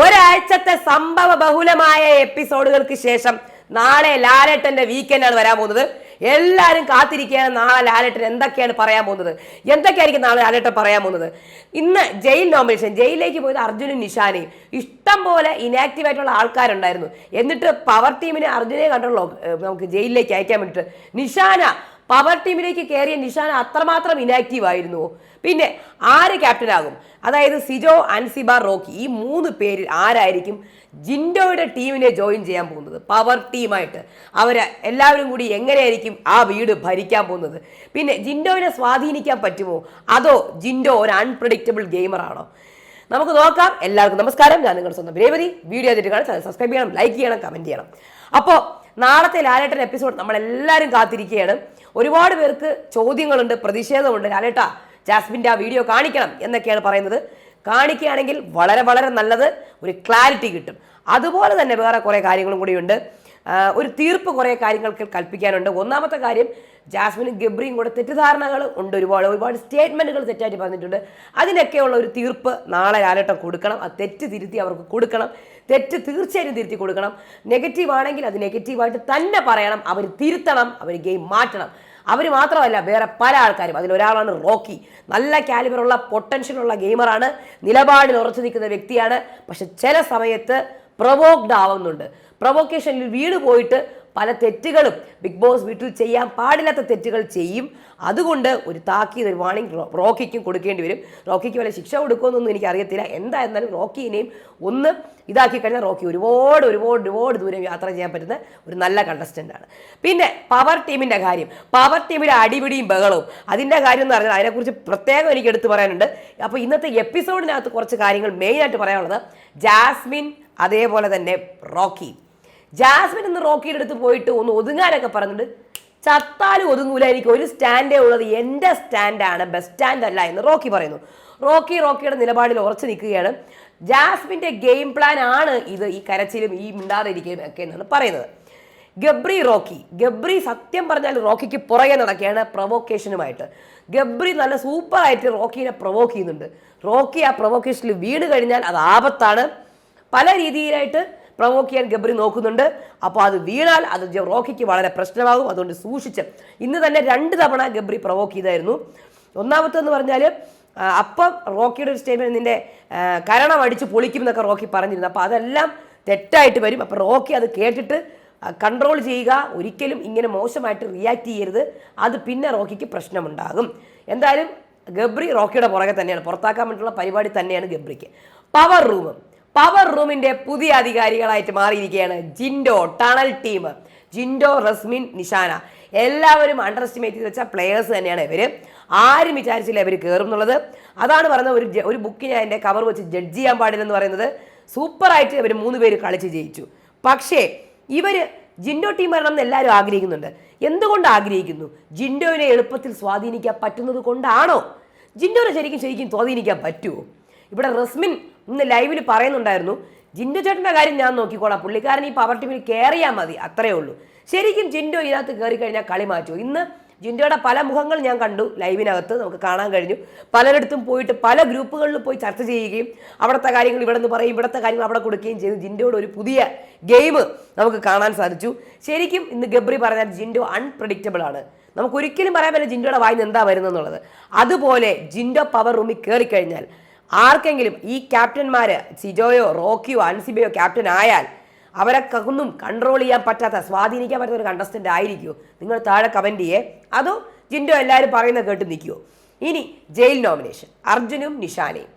ഒരാഴ്ചത്തെ സംഭവ ബഹുലമായ എപ്പിസോഡുകൾക്ക് ശേഷം നാളെ ലാലേട്ടന്റെ വീക്കെൻഡാണ് വരാൻ പോകുന്നത്. എല്ലാവരും കാത്തിരിക്കുകയാണ്. നാളെ ലാലേട്ടൻ എന്തൊക്കെയാണ് പറയാൻ പോകുന്നത്? എന്തൊക്കെയായിരിക്കും നാളെ ലാലേട്ടൻ പറയാൻ പോകുന്നത്? ഇന്ന് ജയിൽ നോമിനേഷൻ. ജയിലിലേക്ക് പോയത് അർജുനും നിഷാനയും. ഇഷ്ടം പോലെ ഇനാക്റ്റീവ് ആയിട്ടുള്ള ആൾക്കാരുണ്ടായിരുന്നു. എന്നിട്ട് പവർ ടീമിനെ അർജുനെ കണ്ടുള്ളൂ നമുക്ക് ജയിലിലേക്ക് അയക്കാൻ വേണ്ടിയിട്ട് നിഷാന പവർ ടീമിലേക്ക് കയറിയ നിഷാൻ അത്രമാത്രം ഇനാക്റ്റീവ് ആയിരുന്നു. പിന്നെ ആര് ക്യാപ്റ്റനാകും അതായത് സിജോ അൻസിബ റോക്കി. ഈ മൂന്ന് പേരിൽ ആരായിരിക്കും ജിൻഡോയുടെ ടീമിനെ ജോയിൻ ചെയ്യാൻ പോകുന്നത്? പവർ ടീമായിട്ട്. അവർ എല്ലാവരും കൂടി എങ്ങനെയായിരിക്കും ആ വീട് ഭരിക്കാൻ പോകുന്നത്? പിന്നെ ജിൻഡോവിനെ സ്വാധീനിക്കാൻ പറ്റുമോ? അതോ ജിൻഡോ ഒരു അൺപ്രഡിക്റ്റബിൾ ഗെയിമറാണോ നമുക്ക് നോക്കാം. എല്ലാവർക്കും നമസ്കാരം. ഞാൻ നിങ്ങളുടെ സ്വന്തം രേവതി. വീഡിയോ ചെയ്തിട്ട് കാണാൻ സബ്സ്ക്രൈബ് ചെയ്യണം ലൈക്ക് ചെയ്യണം കമന്റ് ചെയ്യണം. അപ്പോൾ നാളത്തെ ലാലേട്ടൻ എപ്പിസോഡ് നമ്മൾ എല്ലാവരും കാത്തിരിക്കുകയാണ്. ഒരുപാട് പേർക്ക് ചോദ്യങ്ങളുണ്ട് പ്രതിഷേധമുണ്ട്. ലാലേട്ട ജാസ്മിന്റെ ആ വീഡിയോ കാണിക്കണം എന്നൊക്കെയാണ് പറയുന്നത്. കാണിക്കുകയാണെങ്കിൽ വളരെ വളരെ നല്ലത് ഒരു ക്ലാരിറ്റി കിട്ടും. അതുപോലെ തന്നെ വേറെ കുറേ കാര്യങ്ങളും കൂടിയുണ്ട്. ഒരു തീർപ്പ് കുറേ കാര്യങ്ങൾക്ക് കൽപ്പിക്കാനുണ്ട്. ഒന്നാമത്തെ കാര്യം ജാസ്മിനും ഗബ്രിയും കൂടെ തെറ്റിദ്ധാരണകൾ ഉണ്ട് ഒരുപാട്. ഒരുപാട് സ്റ്റേറ്റ്മെന്റുകൾ തെറ്റായിട്ട് പറഞ്ഞിട്ടുണ്ട്. അതിനൊക്കെയുള്ള ഒരു തീർപ്പ് നാളെ ലാലേട്ടം കൊടുക്കണം. ആ തെറ്റ് തിരുത്തി അവർക്ക് കൊടുക്കണം. തെറ്റ് തീർച്ചയായും തിരുത്തി കൊടുക്കണം. നെഗറ്റീവ് ആണെങ്കിൽ അത് നെഗറ്റീവായിട്ട് തന്നെ പറയണം. അവർ തിരുത്തണം. അവർ ഗെയിം മാറ്റണം. അവർ മാത്രമല്ല വേറെ പല ആൾക്കാരും. അതിലൊരാളാണ് റോക്കി. നല്ല കാലിബറുള്ള പൊട്ടൻഷ്യലുള്ള ഗെയിമറാണ് നിലപാടിൽ ഉറച്ചു നിൽക്കുന്ന വ്യക്തിയാണ്. പക്ഷെ ചില സമയത്ത് പ്രൊവോക്ഡ് ആവുന്നുണ്ട്. പ്രൊവോക്കേഷനിൽ വീട് പോയിട്ട് പല തെറ്റുകളും ബിഗ് ബോസ് വീട്ടിൽ ചെയ്യാൻ പാടില്ലാത്ത തെറ്റുകൾ ചെയ്യും. അതുകൊണ്ട് ഒരു താക്കീത് ഒരു വാണിംഗ് റോക്കിക്കും കൊടുക്കേണ്ടി വരും. റോക്കിക്ക് വല്ല ശിക്ഷ കൊടുക്കുമെന്നൊന്നും എനിക്ക് അറിയത്തില്ല എന്തായിരുന്നാലും റോക്കിനെയും ഒന്ന് ഇതാക്കി കഴിഞ്ഞാൽ റോക്കി ഒരുപാട് ഒരുപാട് ഒരുപാട് ദൂരം യാത്ര ചെയ്യാൻ പറ്റുന്ന ഒരു നല്ല കണ്ടസ്റ്റന്റ് ആണ്. പിന്നെ പവർ ടീമിന്റെ കാര്യം. പവർ ടീമിന്റെ അടിപിടിയും ബഹളവും. അതിന്റെ കാര്യം എന്ന് പറഞ്ഞാൽ അതിനെക്കുറിച്ച് പ്രത്യേകം എനിക്ക് എടുത്തു പറയാനുണ്ട്. അപ്പോൾ ഇന്നത്തെ എപ്പിസോഡിനകത്ത് കുറച്ച് കാര്യങ്ങൾ മെയിനായിട്ട് പറയാനുള്ളത് ജാസ്മിൻ അതേപോലെ തന്നെ റോക്കി. ജാസ്മിൻ ഇന്ന് റോക്കിയുടെ അടുത്ത് പോയിട്ട് ഒന്ന് ഒതുങ്ങാനൊക്കെ പറഞ്ഞിട്ട് ചത്താലും ഒതുങ്ങൂല എനിക്ക് ഒരു സ്റ്റാൻഡേ ഉള്ളത് എന്റെ സ്റ്റാൻഡാണ് ബസ് സ്റ്റാൻഡ് അല്ല എന്ന് റോക്കി പറയുന്നു. റോക്കി റോക്കിയുടെ നിലപാടിൽ ഉറച്ചു നിൽക്കുകയാണ്. ജാസ്മിന്റെ ഗെയിം പ്ലാൻ ആണ് ഇത് ഈ കരച്ചിലും ഈ മിണ്ടാതിരിക്കലും ഒക്കെ എന്നാണ് പറയുന്നത്. ഗബ്രി റോക്കി ഗബ്രി സത്യം പറഞ്ഞാൽ റോക്കിക്ക് പുറകെ നടക്കുകയാണ് പ്രൊവോക്കേഷനുമായിട്ട്. ഗബ്രി നല്ല സൂപ്പറായിട്ട് റോക്കിനെ പ്രൊവോക്ക് ചെയ്യുന്നുണ്ട്. റോക്കി ആ പ്രൊവോക്കേഷനിൽ വീട് കഴിഞ്ഞാൽ അത് ആപത്താണ്. പല രീതിയിലായിട്ട് പ്രൊവോക്ക് ചെയ്യാൻ ഗബ്രി നോക്കുന്നുണ്ട്. അപ്പോൾ അത് വീണാൽ അത് റോക്കിക്ക് വളരെ പ്രശ്നമാകും. അതുകൊണ്ട് സൂക്ഷിച്ച് ഇന്ന് തന്നെ രണ്ട് തവണ ഗബ്രി പ്രൊവോക്ക് ചെയ്തായിരുന്നു. ഒന്നാമത്തെന്ന് പറഞ്ഞാൽ അപ്പം റോക്കിയുടെ ഒരു സ്റ്റേറ്റ്മെന്റ് നിന്റെ കരണം അടിച്ച് പൊളിക്കും എന്നൊക്കെ റോക്കി പറഞ്ഞിരുന്നു. അപ്പോൾ അതെല്ലാം തെറ്റായിട്ട് വരും. അപ്പോൾ റോക്കി അത് കേട്ടിട്ട് കൺട്രോൾ ചെയ്യുക. ഒരിക്കലും ഇങ്ങനെ മോശമായിട്ട് റിയാക്ട് ചെയ്യരുത്. അത് പിന്നെ റോക്കിക്ക് പ്രശ്നമുണ്ടാകും. എന്തായാലും ഗബ്രി റോക്കിയുടെ പുറകെ തന്നെയാണ്. പുറത്താക്കാൻ വേണ്ടിയിട്ടുള്ള പരിപാടി തന്നെയാണ് ഗബ്രിക്ക്. പവർ റൂം പവർ റൂമിന്റെ പുതിയ അധികാരികളായിട്ട് മാറിയിരിക്കുകയാണ് ജിൻഡോ ടണൽ ടീം ജിൻഡോ റസ്മിൻ നിഷാന. എല്ലാവരും അണ്ടർ എസ്റ്റിമേറ്റ് ചെയ്ത് വെച്ച പ്ലെയേഴ്സ് തന്നെയാണ് ഇവർ ആരും വിചാരിച്ചില്ല ഇവർ കയറും എന്നുള്ളത് അതാണ് പറയുന്നത് ഒരു ഒരു ബുക്ക് ഞാൻ എന്റെ കവർ വെച്ച് ജഡ്ജ് ചെയ്യാൻ പാടില്ലെന്ന് പറയുന്നത്. സൂപ്പറായിട്ട് ഇവർ മൂന്ന് പേര് കളിച്ച് ജയിച്ചു. പക്ഷേ ഇവർ ജിൻഡോ ടീം വരണം എന്ന് എല്ലാവരും ആഗ്രഹിക്കുന്നുണ്ട്. എന്തുകൊണ്ട് ആഗ്രഹിക്കുന്നു? ജിൻഡോവിനെ എളുപ്പത്തിൽ സ്വാധീനിക്കാൻ പറ്റുന്നത് കൊണ്ടാണോ? ജിൻഡോനെ ശരിക്കും ശരിക്കും സ്വാധീനിക്കാൻ പറ്റുമോ ഇവിടെ റസ്മിൻ ഇന്ന് ലൈവിൽ പറയുന്നുണ്ടായിരുന്നു ജിൻഡു ചേട്ടന്റെ കാര്യം ഞാൻ നോക്കിക്കോളാം പുള്ളിക്കാരൻ ഈ പവർ ടീമിൽ കയറിയാൽ മതി അത്രയേ ഉള്ളൂ. ശരിക്കും ജിൻഡു ഇതിനകത്ത് കയറി കഴിഞ്ഞാൽ കളി മാറ്റും ഇന്ന് ജിൻഡോയുടെ പല മുഖങ്ങൾ ഞാൻ കണ്ടു ലൈവിനകത്ത് നമുക്ക് കാണാൻ കഴിഞ്ഞു. പലരിടത്തും പോയിട്ട് പല ഗ്രൂപ്പുകളിൽ പോയി ചർച്ച ചെയ്യുകയും അവിടുത്തെ കാര്യങ്ങൾ ഇവിടെ നിന്ന് പറയും ഇവിടുത്തെ കാര്യങ്ങൾ അവിടെ കൊടുക്കുകയും ചെയ്തു. ജിൻഡോയുടെ ഒരു പുതിയ ഗെയിം നമുക്ക് കാണാൻ സാധിച്ചു. ശരിക്കും ഇന്ന് ഗബ്രി പറഞ്ഞാൽ ജിൻഡോ അൺപ്രഡിക്റ്റബിൾ ആണ്. നമുക്ക് ഒരിക്കലും പറയാൻ പറ്റില്ല ജിൻഡോയുടെ വായിന്ന് എന്താ വരുന്നതെന്നുള്ളത്. അതുപോലെ ജിൻഡോ പവർ റൂമിൽ കയറിക്കഴിഞ്ഞാൽ ആർക്കെങ്കിലും ഈ ക്യാപ്റ്റന്മാര് സിജോയോ റോക്കിയോ അൻസിബയോ ക്യാപ്റ്റൻ ആയാൽ അവരെ ഒന്നും കൺട്രോൾ ചെയ്യാൻ പറ്റാത്ത സ്വാധീനിക്കാൻ പറ്റാത്ത ഒരു കണ്ടസ്റ്റന്റ് ആയിരിക്കുമോ നിങ്ങൾ താഴെ കമന്റ് ചെയ്യേ. അതോ ജിൻഡോ എല്ലാവരും പറയുന്ന കേട്ട് നിൽക്കുമോ ഇനി ജയിൽ നോമിനേഷൻ അർജുനും നിഷാനയും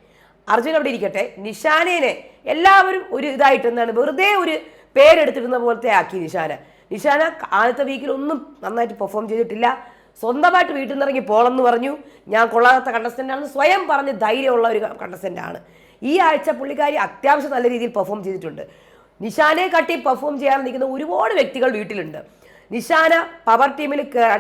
അർജുൻ അവിടെ ഇരിക്കട്ടെ. നിഷാനേനെ എല്ലാവരും ഒരു ഇതായിട്ട് എന്താണ് വെറുതെ ഒരു പേരെടുത്തിരുന്ന പോലത്തെ ആക്കി നിഷാന. നിഷാന ആദ്യത്തെ വീക്കിൽ ഒന്നും നന്നായിട്ട് പെർഫോം ചെയ്തിട്ടില്ല. സ്വന്തമായിട്ട് വീട്ടിൽ നിന്ന് ഇറങ്ങി പോളെന്ന് പറഞ്ഞു. ഞാൻ കൊള്ളാത്ത കണ്ടസ്റ്റന്റ് ആണെന്ന് സ്വയം പറഞ്ഞ് ധൈര്യമുള്ള ഒരു കണ്ടസ്റ്റന്റ് ആണ്. ഈ ആഴ്ച പുള്ളിക്കാരി അത്യാവശ്യം നല്ല രീതിയിൽ പെർഫോം ചെയ്തിട്ടുണ്ട്. നിഷാനെ കട്ടി പെർഫോം ചെയ്യാൻ നിൽക്കുന്ന ഒരുപാട് വ്യക്തികൾ വീട്ടിലുണ്ട്. നിഷാന പവർ ടീമിൽ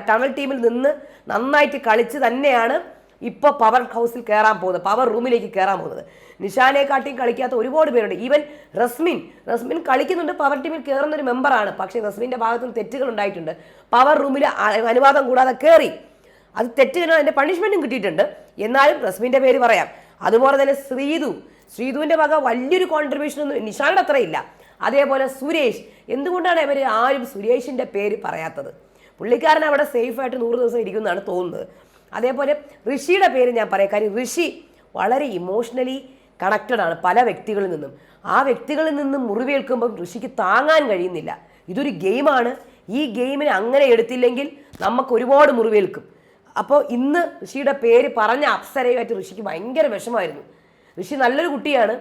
ടണൽ ടീമിൽ നിന്ന് നന്നായിട്ട് കളിച്ച് തന്നെയാണ് ഇപ്പോൾ പവർ ഹൗസിൽ കയറാൻ പോകുന്നത് പവർ റൂമിലേക്ക് കയറാൻ പോകുന്നത്. നിഷാനെക്കാട്ടിയും കളിക്കാത്ത ഒരുപാട് പേരുണ്ട്. ഈവൻ റസ്മിൻ റസ്മിൻ കളിക്കുന്നുണ്ട് പവർ ടീമിൽ കയറുന്ന ഒരു മെമ്പറാണ് പക്ഷേ റസ്മിന്റെ ഭാഗത്തും തെറ്റുകൾ ഉണ്ടായിട്ടുണ്ട്. പവർ റൂമിൽ അനുവാദം കൂടാതെ കയറി അത് തെറ്റിന് അതിന്റെ പണിഷ്മെന്റും കിട്ടിയിട്ടുണ്ട്. എന്നാലും റസ്മിന്റെ പേര് പറയാം. അതുപോലെ തന്നെ ശ്രീതു. ശ്രീതുവിന്റെ വക വലിയൊരു കോൺട്രിബ്യൂഷൻ ഒന്നും നിഷാനുടെ അത്രയില്ല. അതേപോലെ സുരേഷ്. എന്തുകൊണ്ടാണ് ഇവർ ആരും സുരേഷിന്റെ പേര് പറയാത്തത്? പുള്ളിക്കാരൻ അവിടെ സേഫായിട്ട് നൂറ് ദിവസം ഇരിക്കുന്നതാണ് തോന്നുന്നത്. അതേപോലെ ഋഷിയുടെ പേര് ഞാൻ പറയാം. കാര്യം ഋഷി വളരെ ഇമോഷണലി കണക്റ്റഡ് ആണ് പല വ്യക്തികളിൽ നിന്നും. ആ വ്യക്തികളിൽ നിന്നും മുറിവേൽക്കുമ്പം ഋഷിക്ക് താങ്ങാൻ കഴിയുന്നില്ല. ഇതൊരു ഗെയിമാണ് ഈ ഗെയിമിനെ അങ്ങനെ എടുത്തില്ലെങ്കിൽ നമുക്ക് ഒരുപാട് മുറിവേൽക്കും. അപ്പോൾ ഇന്ന് ഋഷിയുടെ പേര് പറഞ്ഞ അപ്സരയുമായിട്ട് ഋഷിക്ക് ഭയങ്കര വിഷമമായിരുന്നു. ഋഷി നല്ലൊരു കുട്ടിയാണ്.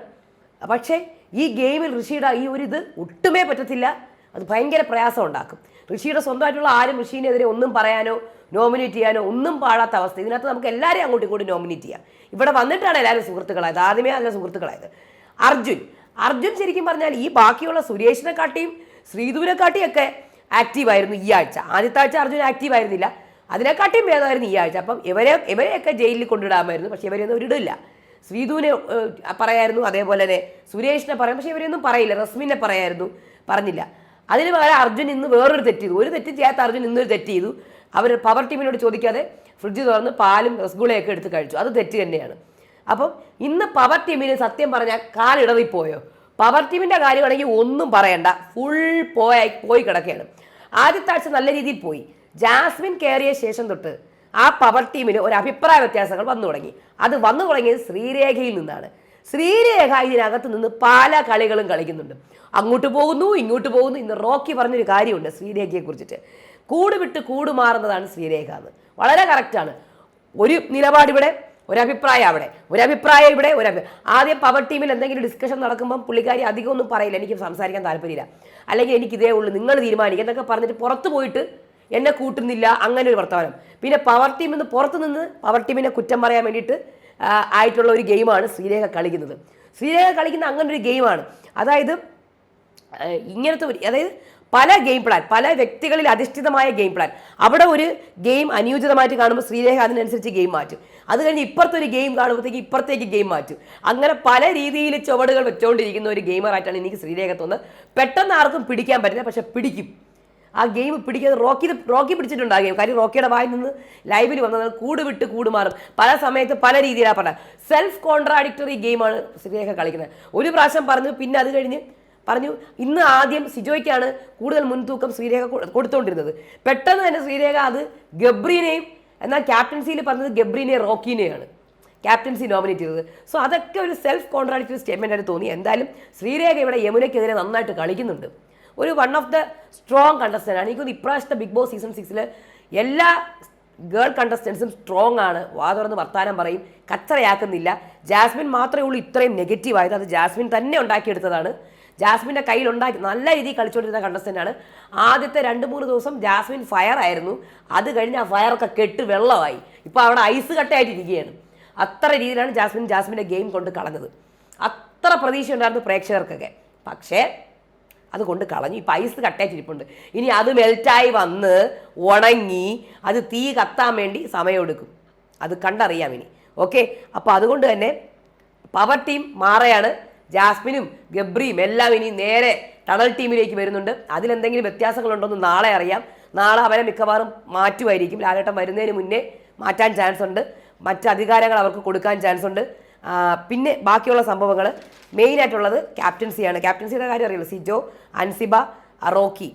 പക്ഷേ ഈ ഗെയിമിൽ ഋഷിയുടെ ഈ ഒരു ഇത് ഒട്ടുമേ പറ്റത്തില്ല. അത് ഭയങ്കര പ്രയാസം ഉണ്ടാക്കും. ഋഷിയുടെ സ്വന്തമായിട്ടുള്ള ആരും ഋഷീനെതിരെ ഒന്നും പറയാനോ നോമിനേറ്റ് ചെയ്യാനോ ഒന്നും പാടാത്ത അവസ്ഥ. ഇതിനകത്ത് നമുക്ക് എല്ലാവരെയും അങ്ങോട്ടും ഇങ്ങോട്ടും നോമിനേറ്റ് ചെയ്യാം. ഇവിടെ വന്നിട്ടാണ് എല്ലാവരും സുഹൃത്തുക്കളായത്. ആദ്യമേ നല്ല സുഹൃത്തുക്കളായത്. അർജുൻ. അർജുൻ ശരിക്കും പറഞ്ഞാൽ ഈ ബാക്കിയുള്ള സുരേഷിനെ കാട്ടിയും ശ്രീധുവിനെ കാട്ടിയൊക്കെ ആക്റ്റീവായിരുന്നു ഈ ആഴ്ച. ആദ്യത്തെ ആഴ്ച അർജുൻ ആക്റ്റീവ് ആയിരുന്നില്ല. അതിനെക്കാട്ടിയും ഭേദമായിരുന്നു ഈ ആഴ്ച. അപ്പം ഇവരെ ഇവരെയൊക്കെ ജയിലിൽ കൊണ്ടുവിടാമായിരുന്നു. പക്ഷേ ഇവരെയൊന്നും ഇടില്ല ശ്രീധുവിനെ പറയായിരുന്നു. അതേപോലെ തന്നെ സുരേഷിനെ പറയാം. പക്ഷേ ഇവരെയൊന്നും പറയില്ല. റസ്മിനെ പറയായിരുന്നു. പറഞ്ഞില്ല. അതിന് പകരം അർജുൻ ഇന്ന് വേറൊരു തെറ്റ് ചെയ്തു. ഒരു തെറ്റ് ചെയ്യാത്ത അർജുൻ ഇന്നൊരു തെറ്റ് ചെയ്തു. അവർ പവർ ടീമിനോട് ചോദിക്കാതെ ഫ്രിഡ്ജ് തുറന്ന് പാലും രസഗുളയൊക്കെ എടുത്ത് കഴിച്ചു. അത് തെറ്റ് തന്നെയാണ്. അപ്പം ഇന്ന് പവർ ടീമിന് സത്യം പറഞ്ഞാൽ കാലിടറിപ്പോയോ പവർ ടീമിന്റെ കാര്യമാണെങ്കിൽ ഒന്നും പറയണ്ട. ഫുൾ പോയി പോയി കിടക്കുകയാണ്. ആദ്യത്തെ ആഴ്ച നല്ല രീതിയിൽ പോയി. ജാസ്മിൻ കയറിയ ശേഷം തൊട്ട് ആ പവർ ടീമിന് ഒരു അഭിപ്രായ വ്യത്യാസങ്ങൾ വന്നു തുടങ്ങി. അത് വന്നു തുടങ്ങിയത് ശ്രീരേഖയിൽ നിന്നാണ്. ശ്രീരേഖ ഇതിനകത്ത് നിന്ന് പല കളികളും കളിക്കുന്നുണ്ട്. അങ്ങോട്ട് പോകുന്നു ഇങ്ങോട്ട് പോകുന്നു ഇന്ന് റോക്കി പറഞ്ഞൊരു കാര്യമുണ്ട് ശ്രീരേഖയെ കുറിച്ചിട്ട് കൂട് വിട്ട് കൂട് മാറുന്നതാണ് ശ്രീരേഖ എന്ന്. വളരെ കറക്റ്റാണ് ഒരു നിലപാട് ഇവിടെ ഒരഭിപ്രായം അവിടെ ഒരഭിപ്രായം ഇവിടെ ഒരു ആദ്യം പവർ ടീമിൽ എന്തെങ്കിലും ഡിസ്കഷൻ നടക്കുമ്പം പുള്ളിക്കാരി അധികം ഒന്നും പറയില്ല എനിക്ക് സംസാരിക്കാൻ താല്പര്യമില്ല. അല്ലെങ്കിൽ എനിക്ക് ഇതേ ഉള്ളൂ നിങ്ങൾ തീരുമാനിക്കുക എന്നൊക്കെ പറഞ്ഞിട്ട് പുറത്ത് പോയിട്ട് എന്നെ കൂട്ടുന്നില്ല അങ്ങനെ ഒരു വർത്തമാനം. പിന്നെ പവർ ടീമിൽ നിന്ന് പുറത്ത് നിന്ന് പവർ ടീമിനെ കുറ്റം പറയാൻ വേണ്ടിയിട്ട് ആയിട്ടുള്ള ഒരു ഗെയിമാണ് ശ്രീരേഖ കളിക്കുന്നത്. ശ്രീരേഖ കളിക്കുന്ന അങ്ങനെ ഒരു ഗെയിമാണ് അതായത് ഇങ്ങനത്തെ ഒരു അതായത് പല ഗെയിം പ്ലാൻ പല വ്യക്തികളിൽ അധിഷ്ഠിതമായ ഗെയിം പ്ലാൻ. അവിടെ ഒരു ഗെയിം അനുയോജിതമായിട്ട് കാണുമ്പോൾ ശ്രീരേഖ അതിനനുസരിച്ച് ഗെയിം മാറ്റും. അത് കഴിഞ്ഞ് ഇപ്പുറത്തെ ഒരു ഗെയിം കാണുമ്പോഴത്തേക്ക് ഇപ്പുറത്തേക്ക് ഗെയിം മാറ്റും. അങ്ങനെ പല രീതിയിൽ ചുവടുകൾ വെച്ചുകൊണ്ടിരിക്കുന്ന ഒരു ഗെയിമറായിട്ടാണ് എനിക്ക് ശ്രീരേഖ തോന്നുന്നത്. പെട്ടെന്ന് ആർക്കും പിടിക്കാൻ പറ്റില്ല പക്ഷെ പിടിക്കും. ആ ഗെയിം പിടിക്കാതെ റോക്കി റോക്കി പിടിച്ചിട്ടുണ്ട് ആ ഗെയിം കാര്യം റോക്കിയുടെ വായിൽ നിന്ന് ലൈവിൽ വന്നത് കൂട് വിട്ട് പല സമയത്ത് പല രീതിയിലാണ് പറഞ്ഞത്. സെൽഫ് കോൺട്രാഡിക്ടറി ഗെയിമാണ് ശ്രീരേഖ കളിക്കുന്നത്. ഒരു പ്രാവശ്യം പറഞ്ഞു പിന്നെ അത് കഴിഞ്ഞ് പറഞ്ഞു ഇന്ന് ആദ്യം സിജോയ്ക്കാണ് കൂടുതൽ മുൻതൂക്കം ശ്രീരേഖ കൊടുത്തുകൊണ്ടിരുന്നത് പെട്ടെന്ന് തന്നെ ശ്രീരേഖ അത് ഗബ്രീനെയും എന്നാൽ ക്യാപ്റ്റൻസിയിൽ പറഞ്ഞത് ഗബ്രീനെ റോക്കിനെയാണ് ക്യാപ്റ്റൻസി നോമിനേറ്റ് ചെയ്തത്. സോ അതൊക്കെ ഒരു സെൽഫ് കോൺട്രാഡിക്ടറി സ്റ്റേറ്റ്മെന്റ് ആയിട്ട് തോന്നി. എന്തായാലും ശ്രീരേഖ ഇവിടെ യമുനയ്ക്കെതിരെ നന്നായിട്ട് കളിക്കുന്നുണ്ട്. ഒരു one of the strong contestant ആണ് എനിക്കൊന്ന് ഇപ്രാവശ്യത്തെ ബിഗ് ബോസ് സീസൺ സിക്സിൽ എല്ലാ ഗേൾ കണ്ടസ്റ്റൻസും സ്ട്രോങ് ആണ്. വാ തുറന്ന് വർത്താനം പറയും. കച്ചറയാക്കുന്നില്ല. ജാസ്മിൻ മാത്രമേ ഉള്ളൂ ഇത്രയും നെഗറ്റീവ് ആയത്. അത് ജാസ്മിൻ തന്നെ ഉണ്ടാക്കിയെടുത്തതാണ്. ജാസ്മിന്റെ കയ്യിൽ ഉണ്ടാക്കി നല്ല രീതിയിൽ കളിച്ചുകൊണ്ടിരുന്ന കണ്ടസ്റ്റന്റ് ആണ് ആദ്യത്തെ രണ്ട് മൂന്ന് ദിവസം ജാസ്മിൻ ഫയർ ആയിരുന്നു. അത് കഴിഞ്ഞ് ആ ഫയറൊക്കെ കെട്ട് വെള്ളമായി. ഇപ്പോൾ അവിടെ ഐസ് കട്ടയായിട്ടിരിക്കുകയാണ്. അത്ര രീതിയിലാണ് ജാസ്മിൻ ജാസ്മിന്റെ ഗെയിം കൊണ്ട് കളഞ്ഞത്. അത്ര പ്രതീക്ഷ ഉണ്ടായിരുന്നു പ്രേക്ഷകർക്കൊക്കെ. പക്ഷേ അത് കൊണ്ട് കളഞ്ഞു. ഇപ്പം ഐസ് കട്ടയായിട്ടിരിപ്പുണ്ട്. ഇനി അത് മെൽറ്റായി വന്ന് ഉണങ്ങി അത് തീ കത്താൻ വേണ്ടി സമയമെടുക്കും. അത് കണ്ടറിയാം ഇനി. ഓക്കെ അപ്പോൾ അതുകൊണ്ട് തന്നെ പവർ ടീം മാറയാണ്. ജാസ്മിനും ഗബ്രിയും എല്ലാം ഇനി നേരെ ടണൽ ടീമിലേക്ക് വരുന്നുണ്ട്. അതിലെന്തെങ്കിലും വ്യത്യാസങ്ങളുണ്ടോന്ന് നാളെ അറിയാം. നാളെ അവരെ മിക്കവാറും മാറ്റുമായിരിക്കും. ലാലേട്ടൻ വരുന്നതിന് മുന്നേ മാറ്റാൻ ചാൻസ് ഉണ്ട് മറ്റ് അധികാരങ്ങൾ അവർക്ക് കൊടുക്കാൻ ചാൻസ് ഉണ്ട് പിന്നെ ബാക്കിയുള്ള സംഭവങ്ങൾ മെയിനായിട്ടുള്ളത് ക്യാപ്റ്റൻസിയാണ് ക്യാപ്റ്റൻസിയുടെ കാര്യം അറിയില്ല? സിജോ അൻസിബ റോക്കി.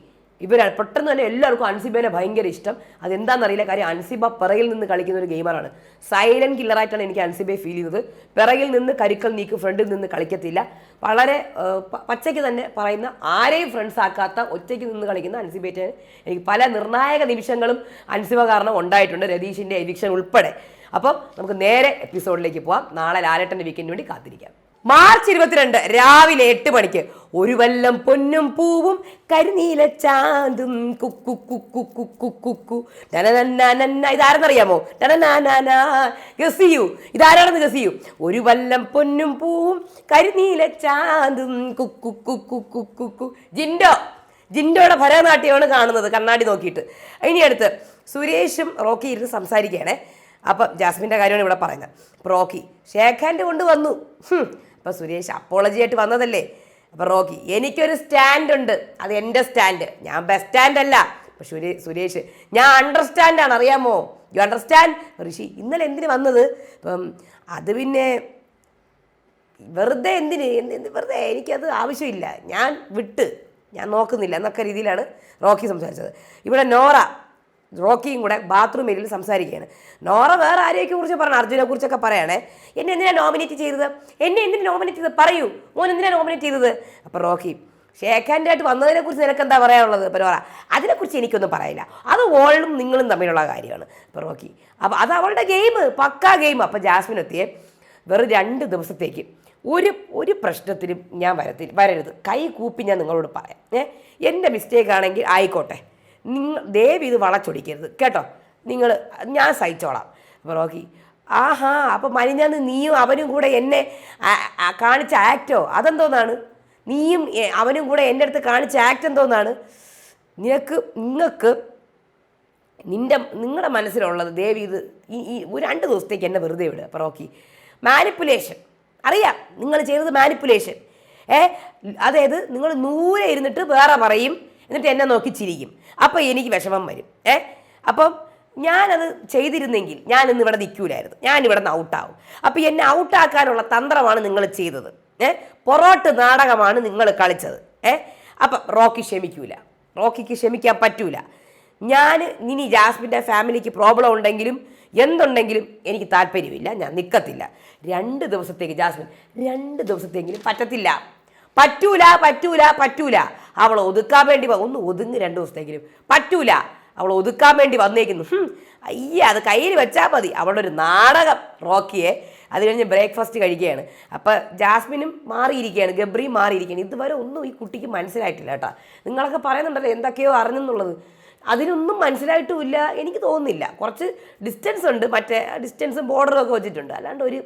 ഇവരാണ് പെട്ടെന്ന് തന്നെ എല്ലാവർക്കും അൻസിബേനെ ഭയങ്കര ഇഷ്ടം. അതെന്താണെന്നറിയില്ല. കാര്യം അൻസിബ പിറകിൽ നിന്ന് കളിക്കുന്ന ഒരു ഗെയിമറാണ് സൈലന്റ് കില്ലറായിട്ടാണ് എനിക്ക് അൻസിബയെ ഫീൽ ചെയ്തത്. പിറകിൽ നിന്ന് കരുക്കൾ നീക്കി ഫ്രണ്ടിൽ നിന്ന് കളിക്കത്തില്ല. വളരെ പച്ചയ്ക്ക് തന്നെ പറയുന്ന ആരെയും ഫ്രണ്ട്സ് ആക്കാത്ത ഒറ്റയ്ക്ക് നിന്ന് കളിക്കുന്ന അൻസിബേറ്റ് എനിക്ക് പല നിർണായക നിമിഷങ്ങളും അൻസിബ കാരണം ഉണ്ടായിട്ടുണ്ട് രതീഷിന്റെ എവിക്ഷൻ ഉൾപ്പെടെ. അപ്പം നമുക്ക് നേരെ എപ്പിസോഡിലേക്ക് പോവാം. നാളെ ലാലേട്ടന്റെ വീക്കെൻഡിന് വേണ്ടി കാത്തിരിക്കാം. മാർച്ച് ഇരുപത്തിരണ്ട് രാവിലെ എട്ട് മണിക്ക് ഒരു വല്ലം പൊന്നും പൂവും കരിനീല ചാന്തും കുക്കു കുക്കു കുക്കു കുക്കു ഇതാരെന്നറിയാമോ നനനാനാ ഗസ് ചെയ്യൂ ഇതാരാണെന്ന് ഗസിയു ഒരു വല്ലം പൊന്നും പൂവും കരിനീല ചാന്തും കുക്കു കുക്കു കുക്കു കുക്കു ജിൻഡോ ജിൻഡോയുടെ ഭരതനാട്യമാണ് കാണുന്നത് കണ്ണാടി നോക്കിയിട്ട് ഇനി അടുത്ത് സുരേഷും റോക്കി ഇരുന്ന് സംസാരിക്കുകയാണേ അപ്പം ജാസ്മിന്റെ കാര്യമാണ് ഇവിടെ പറയുന്നത് റോക്കി ഷേഖ് കൊണ്ട് വന്നു. അപ്പോൾ സുരേഷ് അപ്പോളജി ആയിട്ട് വന്നതല്ലേ? അപ്പോൾ റോക്കി എനിക്കൊരു സ്റ്റാൻഡ് ഉണ്ട്. അത് എന്റെ സ്റ്റാൻഡ് ഞാൻ ബസ് സ്റ്റാൻഡ് അല്ല. സുരേ സുരേഷ് ഞാൻ അണ്ടർസ്റ്റാൻഡാണ് അറിയാമോ? യു അണ്ടർസ്റ്റാൻഡ് ഋഷി ഇന്നലെ എന്തിന് വന്നത്? ഇപ്പം അത് പിന്നെ വെറുതെ എന്തിന്? എന്ത് എന്ത് വെറുതെ? എനിക്കത് ആവശ്യമില്ല. ഞാൻ വിട്ട്. ഞാൻ നോക്കുന്നില്ല. എന്നൊക്കെ രീതിയിലാണ് റോക്കി സംസാരിച്ചത്. ഇവിടെ നോറ റോക്കിയും കൂടെ ബാത്റൂമിൽ സംസാരിക്കുകയാണ്. നോറ വേറെ ആരെയൊക്കെ കുറിച്ച് പറഞ്ഞു അർജുനെ കുറിച്ചൊക്കെ പറയണേ. എന്നെ എന്തിനാ നോമിനേറ്റ് ചെയ്തത്? എന്നെ എന്തിനാ നോമിനേറ്റ് ചെയ്തത്? പറയൂ. മോൻ എന്തിനാ നോമിനേറ്റ് ചെയ്തത്? അപ്പോൾ റോക്കി ഷേഖാന്റെ ആയിട്ട് വന്നതിനെ കുറിച്ച് നിനക്ക് എന്താ പറയാനുള്ളത്? ഇപ്പോൾ നോറ അതിനെക്കുറിച്ച് എനിക്കൊന്നും പറയില്ല അത് ഓളും നിങ്ങളും തമ്മിലുള്ള കാര്യമാണ്. അപ്പോൾ റോക്കി അപ്പോൾ അത് അവളുടെ ഗെയിം പക്കാ ഗെയിം അപ്പോൾ ജാസ്മിൻ എത്തിയേ വെറും രണ്ട് ദിവസത്തേക്ക് ഒരു ഒരു പ്രശ്നത്തിനും ഞാൻ വരത്തി വരരുത്. കൈ കൂപ്പി ഞാൻ നിങ്ങളോട് പറയാം. ഏ? എന്റെ മിസ്റ്റേക്ക് ആണെങ്കിൽ ആയിക്കോട്ടെ. നിങ്ങൾ ദേവി ഇത് വളച്ചൊടിക്കരുത്. കേട്ടോ? നിങ്ങൾ ഞാൻ സഹിച്ചോളാം. അപ്പോൾ ആഹാ അപ്പോൾ മരിഞ്ഞാന്ന് നീയും അവനും കൂടെ എന്നെ കാണിച്ച ആക്റ്റോ? അതെന്തോന്നാണ്? നീയും അവനും കൂടെ എന്റെ അടുത്ത് കാണിച്ച ആക്റ്റ് എന്തോന്നാണ്? നിനക്ക് നിങ്ങൾക്ക് നിന്റെ നിങ്ങളുടെ മനസ്സിലുള്ളത് ദേവി ഇത് ഈ ഈ ഒരു രണ്ട് ദിവസത്തേക്ക് എന്നെ വെറുതെ വിടുക അപ്പോൾ റോക്കി മാനിപ്പുലേഷൻ. അറിയാം നിങ്ങൾ ചെയ്തത് മാനിപ്പുലേഷൻ. ഏ അതായത് നിങ്ങൾ നൂരെ ഇരുന്നിട്ട് വേറെ പറയും എന്നിട്ട് എന്നെ നോക്കി ചിരിക്കും. അപ്പോൾ എനിക്ക് വിഷമം വരും. ഏ? അപ്പം ഞാനത് ചെയ്തിരുന്നെങ്കിൽ ഞാൻ ഇന്ന് ഇവിടെ നിൽക്കൂലായിരുന്നു. ഞാൻ ഇവിടെ നിന്ന് ഔട്ടാവും അപ്പോൾ എന്നെ ഔട്ടാക്കാനുള്ള തന്ത്രമാണ് നിങ്ങൾ ചെയ്തത്. ഏ? പൊറോട്ട് നാടകമാണ് നിങ്ങൾ കളിച്ചത്. ഏ? അപ്പം റോക്കി ക്ഷമിക്കൂല. റോക്കിക്ക് ക്ഷമിക്കാൻ പറ്റൂല. ഞാൻ ഇനി ജാസ്മിന്റെ ഫാമിലിക്ക് പ്രോബ്ലം ഉണ്ടെങ്കിലും എന്തുണ്ടെങ്കിലും എനിക്ക് താല്പര്യമില്ല. ഞാൻ നിൽക്കത്തില്ല രണ്ട് ദിവസത്തേക്ക് ജാസ്മിൻ രണ്ട് ദിവസത്തേങ്കിലും പറ്റത്തില്ല. പറ്റൂല പറ്റൂല പറ്റൂല. അവൾ ഒതുക്കാൻ വേണ്ടി ഒന്ന് ഒതുങ്ങ് രണ്ട് ദിവസത്തേക്കിലും. പറ്റൂല. അവൾ ഒതുക്കാൻ വേണ്ടി വന്നേക്കുന്നു. അയ്യ അത് കയ്യിൽ വെച്ചാൽ മതി. അവളുടെ ഒരു നാടകം റോക്കിയെ. അത് കഴിഞ്ഞ് ബ്രേക്ക്ഫാസ്റ്റ് കഴിക്കുകയാണ്. അപ്പം ജാസ്മിനും മാറിയിരിക്കുകയാണ്. ഗബ്രിയും മാറിയിരിക്കുകയാണ്. ഇതുവരെ ഒന്നും ഈ കുട്ടിക്ക് മനസ്സിലായിട്ടില്ല കേട്ടോ. നിങ്ങളൊക്കെ പറയുന്നുണ്ടല്ലോ എന്തൊക്കെയോ അറിഞ്ഞെന്നുള്ളത്. അതിനൊന്നും മനസ്സിലായിട്ടുമില്ല എനിക്ക് തോന്നുന്നില്ല. കുറച്ച് ഡിസ്റ്റൻസ് ഉണ്ട്. മറ്റേ ഡിസ്റ്റൻസും ബോർഡറും ഒക്കെ വെച്ചിട്ടുണ്ട്. അല്ലാണ്ട് ഒരു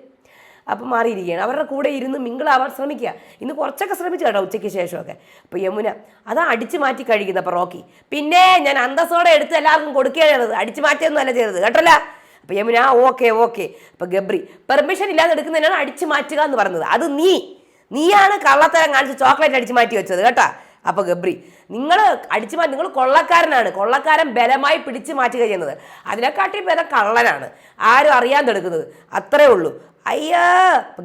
അപ്പം മാറിയിരിക്കുകയാണ്. അവരുടെ കൂടെ ഇരുന്ന് മിങ്കിളാവാൻ ശ്രമിക്കുക. ഇന്ന് കുറച്ചൊക്കെ ശ്രമിച്ചു കേട്ടോ ഉച്ചയ്ക്ക് ശേഷമൊക്കെ. അപ്പോൾ യമുന അതാ അടിച്ചു മാറ്റി കഴിക്കുന്നത് അപ്പോൾ റോക്കി. പിന്നെ ഞാൻ അന്തസ്സോടെ എടുത്ത് എല്ലാവർക്കും കൊടുക്കുകയാണ് അടിച്ചു മാറ്റിയൊന്നും അല്ല ചെയ്തത്. കേട്ടല്ല? അപ്പോൾ യമുന ഓക്കെ ഓക്കെ. അപ്പോൾ ഗബ്രി പെർമിഷൻ ഇല്ലാതെ എടുക്കുന്നതിനാണ് അടിച്ചു മാറ്റുക എന്ന് പറഞ്ഞത്. അത് നീ. നീയാണ് കള്ളത്തരം കാണിച്ച് ചോക്ലേറ്റ് അടിച്ചു മാറ്റി വെച്ചത് കേട്ടോ. അപ്പോൾ ഗബ്രി നിങ്ങൾ അടിച്ചു മാറ്റി നിങ്ങൾ കൊള്ളക്കാരനാണ്. കൊള്ളക്കാരൻ ബലമായി പിടിച്ചു മാറ്റുക ചെയ്യുന്നത്. അതിനെക്കാട്ടി ബലം കള്ളനാണ്. ആരും അറിയാൻ തെടുക്കുന്നത് അത്രേ ഉള്ളൂ. അയ്യാ!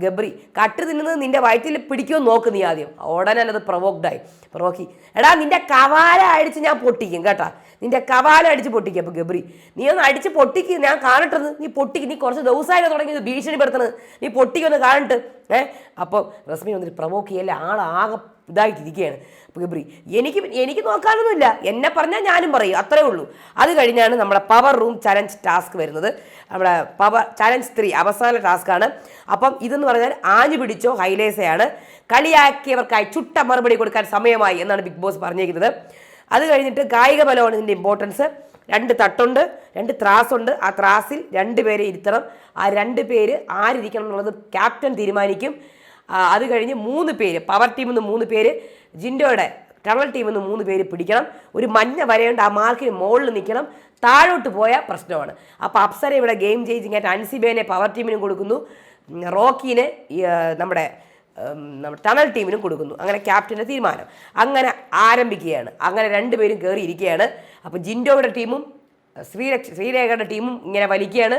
ഗബ്രി കട്ട് തിന്നുന്നത് നിന്റെ വയറ്റിൽ പിടിക്കുമെന്ന് നോക്ക് നീ ആദ്യം. ഉടനെ അത് പ്രൊവോക്ഡായി പ്രൊവോക്കി എടാ നിന്റെ കവാല അടിച്ച് ഞാൻ പൊട്ടിക്കും കേട്ടാ. നിന്റെ കവാല അടിച്ച് പൊട്ടിക്കും. അപ്പൊ ഗബ്രി നീ ഒന്ന് അടിച്ച് പൊട്ടിക്ക്. ഞാൻ കാണട്ടത് നീ പൊട്ടിക്ക്. നീ കുറച്ച് ദിവസമായിട്ട് തുടങ്ങിയത് ഭീഷണിപ്പെടുത്തണത് നീ പൊട്ടിക്കൊന്ന് കാണട്ട്. ഏഹ് അപ്പോൾ റസ്മി വന്നിട്ട് പ്രൊവോക്ക് ചെയ്യല്ല? ആളാകെ ഇതായിട്ടിരിക്കുകയാണ്. ഗബ്രി എനിക്ക് എനിക്ക് നോക്കാനൊന്നുമില്ല. എന്നെ പറഞ്ഞാൽ ഞാനും പറയും. അത്രേ ഉള്ളൂ. അത് കഴിഞ്ഞാണ് നമ്മുടെ പവർ റൂം ചലഞ്ച് ടാസ്ക് വരുന്നത്. നമ്മുടെ പവർ ചലഞ്ച് ത്രീ അവസാന ടാസ്ക്കാണ് അപ്പം ഇതെന്ന് പറഞ്ഞാൽ ആഞ്ഞു പിടിച്ചോ ഹൈലേസയാണ് കളിയാക്കിയവർക്കായി ചുട്ട മറുപടി കൊടുക്കാൻ സമയമായി എന്നാണ് ബിഗ് ബോസ് പറഞ്ഞിരിക്കുന്നത്. അത് കഴിഞ്ഞിട്ട് കായിക ബലമാണ് ഇതിന്റെ ഇമ്പോർട്ടൻസ് രണ്ട് തട്ടുണ്ട് രണ്ട് ത്രാസുണ്ട് ആ ത്രാസിൽ രണ്ട് പേരെ ഇരുത്തണം. ആ രണ്ട് പേര് ആരിരിക്കണം എന്നുള്ളത് ക്യാപ്റ്റൻ തീരുമാനിക്കും. അത് കഴിഞ്ഞ് മൂന്ന് പേര് പവർ ടീമിൽ നിന്ന് മൂന്ന് പേര് ജിൻഡോയുടെ ടണൽ ടീമിൽ നിന്ന് മൂന്ന് പേര് പിടിക്കണം. ഒരു മഞ്ഞ വരയുണ്ട് ആ മാർക്കിന് മുകളിൽ നിൽക്കണം. താഴോട്ട് പോയ പ്രശ്നമാണ്. അപ്പോൾ അപ്സര ഇവിടെ ഗെയിം ചേഞ്ചിങ് ആയിട്ട് അൻസിബേനെ പവർ ടീമിനും കൊടുക്കുന്നു. റോക്കിനെ നമ്മുടെ നമ്മുടെ ടണൽ ടീമിനും കൊടുക്കുന്നു. അങ്ങനെ ക്യാപ്റ്റന്റെ തീരുമാനം. അങ്ങനെ ആരംഭിക്കുകയാണ്. അങ്ങനെ രണ്ടുപേരും കയറിയിരിക്കുകയാണ് അപ്പോൾ ജിൻഡോയുടെ ടീമും ശ്രീരക്ഷ ശ്രീരേഖയുടെ ടീമും ഇങ്ങനെ വലിക്കുകയാണ്.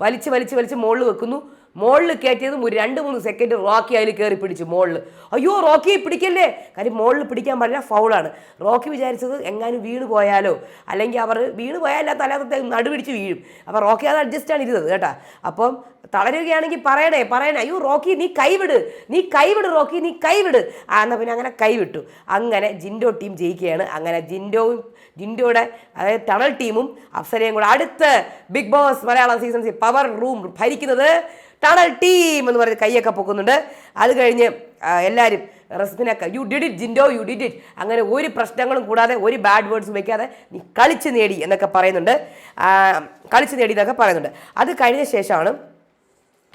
വലിച്ച് വലിച്ച് വലിച്ച് മുകളിൽ വെക്കുന്നു. മുകളിൽ കയറ്റിയതും ഒരു രണ്ട് മൂന്ന് സെക്കൻഡ് റോക്കി അതിൽ കയറി പിടിച്ചു മുകളിൽ അയ്യോ റോക്കി പിടിക്കല്ലേ? കാര്യം മുകളിൽ പിടിക്കാൻ പാടില്ല ഫൗളാണ്. റോക്കി വിചാരിച്ചത് എങ്ങാനും വീണ് പോയാലോ? അല്ലെങ്കിൽ അവർ വീണ് പോയാൽ തലാത്തത്തെ നടുപിടിച്ച് വീഴും. അപ്പോൾ റോക്കി അത് അഡ്ജസ്റ്റാണ് ഇരുന്നത് കേട്ടോ. അപ്പം തളരുകയാണെങ്കിൽ പറയണേ പറയണേ. അയ്യോ റോക്കി നീ കൈവിട്. നീ കൈവിട് റോക്കി നീ കൈവിട്. ആ എന്നാൽ പിന്നെ അങ്ങനെ കൈവിട്ടു. അങ്ങനെ ജിൻഡോ ടീം ജയിക്കുകയാണ്. അങ്ങനെ ജിൻഡോയും ജിൻഡോയുടെ അതായത് ടണൽ ടീമും അപ്സരയും കൂടെ അടുത്ത Bigg Boss Malayalam season power room ഭരിക്കുന്നത് ടണൽ ടീം എന്ന് പറഞ്ഞ് കൈയൊക്കെ പൊക്കുന്നുണ്ട്. അത് കഴിഞ്ഞ് എല്ലാവരും റസ്മിനൊക്കെ you did it Jinto you did it അങ്ങനെ ഒരു പ്രശ്നങ്ങളും കൂടാതെ ഒരു ബാഡ് വേർഡ്സ് വയ്ക്കാതെ നീ കളിച്ച് നേടി എന്നൊക്കെ പറയുന്നുണ്ട്. കളിച്ച് നേടി എന്നൊക്കെ പറയുന്നുണ്ട്. അത് കഴിഞ്ഞ ശേഷമാണ്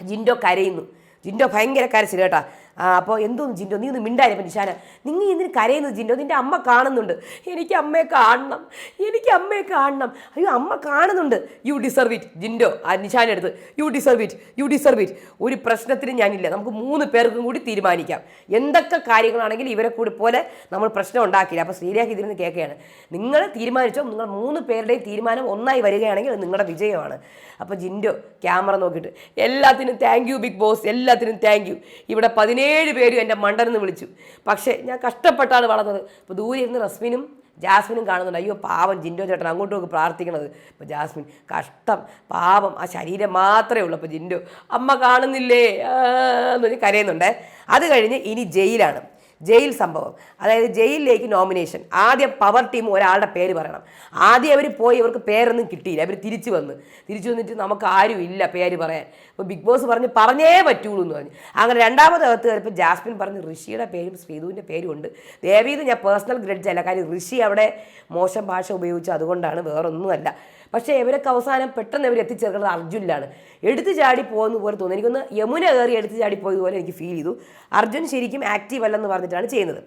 ജിൻഡോ കരയുന്നു. ജിൻഡോ ഭയങ്കര കരച്ചിൽ കേട്ടാ. അപ്പോൾ എന്തോന്ന് ജിൻഡോ? നീ ഒന്ന് മിണ്ടായിരുന്നു നിശാന. നിങ്ങൾ എന്തിന് കരയുന്നത് ജിൻഡോ? നിന്റെ അമ്മ കാണുന്നുണ്ട്. എനിക്ക് അമ്മയെ കാണണം. എനിക്ക് അമ്മയെ കാണണം. അയ്യോ അമ്മ കാണുന്നുണ്ട്. You deserve it Jinto. ആ നിശാന എടുത്ത് you deserve it you deserve it ഒരു പ്രശ്നത്തിന് ഞാനില്ല. നമുക്ക് മൂന്ന് പേർക്കും കൂടി തീരുമാനിക്കാം. എന്തൊക്കെ കാര്യങ്ങളാണെങ്കിലും ഇവരെ കൂടി പോലെ നമ്മൾ പ്രശ്നം ഉണ്ടാക്കില്ല. അപ്പോൾ ശ്രീരേഖ ഇതിൽ കേൾക്കുകയാണ്. നിങ്ങൾ തീരുമാനിച്ചോ? നിങ്ങൾ മൂന്ന് പേരുടെയും തീരുമാനം ഒന്നായി വരികയാണെങ്കിൽ നിങ്ങളുടെ വിജയമാണ്. അപ്പോൾ ജിൻഡോ ക്യാമറ നോക്കിയിട്ട്. എല്ലാത്തിനും താങ്ക് യു ബിഗ് ബോസ് എല്ലാത്തിനും താങ്ക് യു ഇവിടെ പതിനേഴ് പേരും എന്റെ മണ്ടനെന്ന് വിളിച്ചു. പക്ഷേ ഞാൻ കഷ്ടപ്പെട്ടാണ് വളർന്നത്. അപ്പോൾ ദൂരെ ഇരുന്ന് റസ്മിനും ജാസ്മിനും കാണുന്നുണ്ട്. അയ്യോ പാവം ജിൻഡോ ചേട്ടൻ അങ്ങോട്ടും ഒക്കെ പ്രാർത്ഥിക്കണത്. ഇപ്പോൾ ജാസ്മിൻ കഷ്ടം പാവം ആ ശരീരം മാത്രമേ ഉള്ളൂ. അപ്പോൾ ജിൻഡോ അമ്മ കാണുന്നില്ലേ? എന്ന് പറഞ്ഞ് കരയുന്നുണ്ടേ. അത് കഴിഞ്ഞ് ഇനി ജയിലാണ്. ജയിൽ സംഭവം. അതായത് ജയിലിലേക്ക് നോമിനേഷൻ ആദ്യം പവർ ടീം ഒരാളുടെ പേര് പറയണം. ആദ്യം അവർ പോയി ഇവർക്ക് പേരൊന്നും കിട്ടിയില്ല. അവർ തിരിച്ചു വന്ന്. തിരിച്ചു വന്നിട്ട് നമുക്ക് ആരും ഇല്ല പേര് പറയാൻ. അപ്പോൾ ബിഗ് ബോസ് പറഞ്ഞ് പറഞ്ഞേ പറ്റുള്ളൂ എന്ന് പറഞ്ഞു. അങ്ങനെ രണ്ടാമത് അകത്ത് കയറിപ്പോൾ ജാസ്മിൻ പറഞ്ഞ് ഋഷിയുടെ പേരും ശ്രീധുവിന്റെ പേരും ഉണ്ട്. ദേവീത് ഞാൻ പേഴ്സണൽ ഗ്രഡ്ജല്ല കാര്യം ഋഷി അവിടെ മോശം ഭാഷ ഉപയോഗിച്ചു അതുകൊണ്ടാണ് വേറൊന്നുമല്ല. പക്ഷേ ഇവരൊക്കെ അവസാനം പെട്ടെന്ന് ഇവർ എത്തിച്ചേർക്കുന്നത് അർജുനിലാണ്. എടുത്തു ചാടി പോകുന്ന പോലെ തോന്നുന്നു എനിക്കൊന്ന് യമുന കയറി എടുത്തു ചാടി പോയതുപോലെ എനിക്ക് ഫീൽ ചെയ്തു. അർജുൻ ശരിക്കും ആക്റ്റീവ് അല്ലെന്ന് പറഞ്ഞിട്ടാണ് ചെയ്യുന്നത്.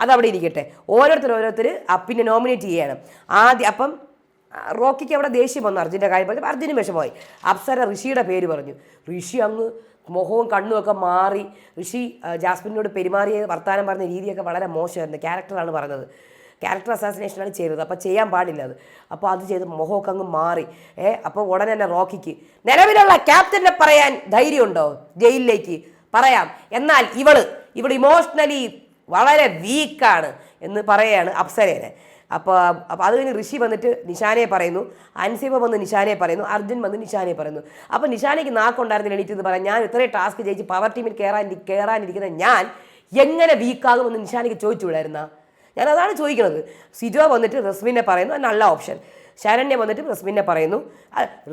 അതവിടെ ഇരിക്കട്ടെ. ഓരോരുത്തർ ഓരോരുത്തർ പിന്നെ നോമിനേറ്റ് ചെയ്യാണ്. ആദ്യം അപ്പം റോക്കിക്ക് അവിടെ ദേഷ്യം വന്നു അർജുന്റെ കാര്യം പറഞ്ഞു അർജുനും വിഷമമായി. അപ്സര ഋഷിയുടെ പേര് പറഞ്ഞു. ഋഷി അങ്ങ് മുഖവും കണ്ണുമൊക്കെ മാറി ഋഷി ജാസ്മിനോട് പെരുമാറിയ വർത്തമാനം പറഞ്ഞ രീതിയൊക്കെ വളരെ മോശമായിരുന്നു. ക്യാരക്ടറാണ് പറഞ്ഞത്. ക്യാരക്ടർ അസാസിനേഷനാണ് ചെയ്തത്. അപ്പോൾ ചെയ്യാൻ പാടില്ല അത്. അപ്പോൾ അത് ചെയ്ത് മുഖമൊക്കെ അങ്ങ് മാറി. ഏ അപ്പോൾ ഉടനെ തന്നെ റോക്കിക്ക് നിലവിലുള്ള ക്യാപ്റ്റനെ പറയാൻ ധൈര്യമുണ്ടോ? ജയിലിലേക്ക് പറയാം. എന്നാൽ ഇവൾ ഇവൾ ഇമോഷണലി വളരെ വീക്കാണ് എന്ന് പറയുകയാണ് അപ്സരേനെ. അപ്പോൾ അപ്പോൾ അത് കഴിഞ്ഞ് ഋഷി വന്നിട്ട് നിഷാനെ പറയുന്നു. അൻസിബ വന്ന് നിഷാനെ പറയുന്നു. അർജുൻ വന്ന് നിഷാനെ പറയുന്നു. അപ്പോൾ നിഷാനയ്ക്ക് നാക്കുണ്ടായിരുന്നില്ല എണീറ്റ് എന്ന് പറയാം ഞാൻ ഇത്രയും ടാസ്ക് ജയിച്ച് പവർ ടീമിൽ കയറാൻ കയറാനിരിക്കുന്ന ഞാൻ എങ്ങനെ വീക്കാകുമെന്ന് നിഷാനയ്ക്ക് ചോദിച്ചു വിടായിരുന്ന? ഞാൻ അതാണ് ചോദിക്കുന്നത് സിജോ വന്നിട്ട് റസ്മിനെ പറയുന്നു നല്ല ഓപ്ഷൻ. ശരണ്യ വന്നിട്ട് റസ്മിനെ പറയുന്നു.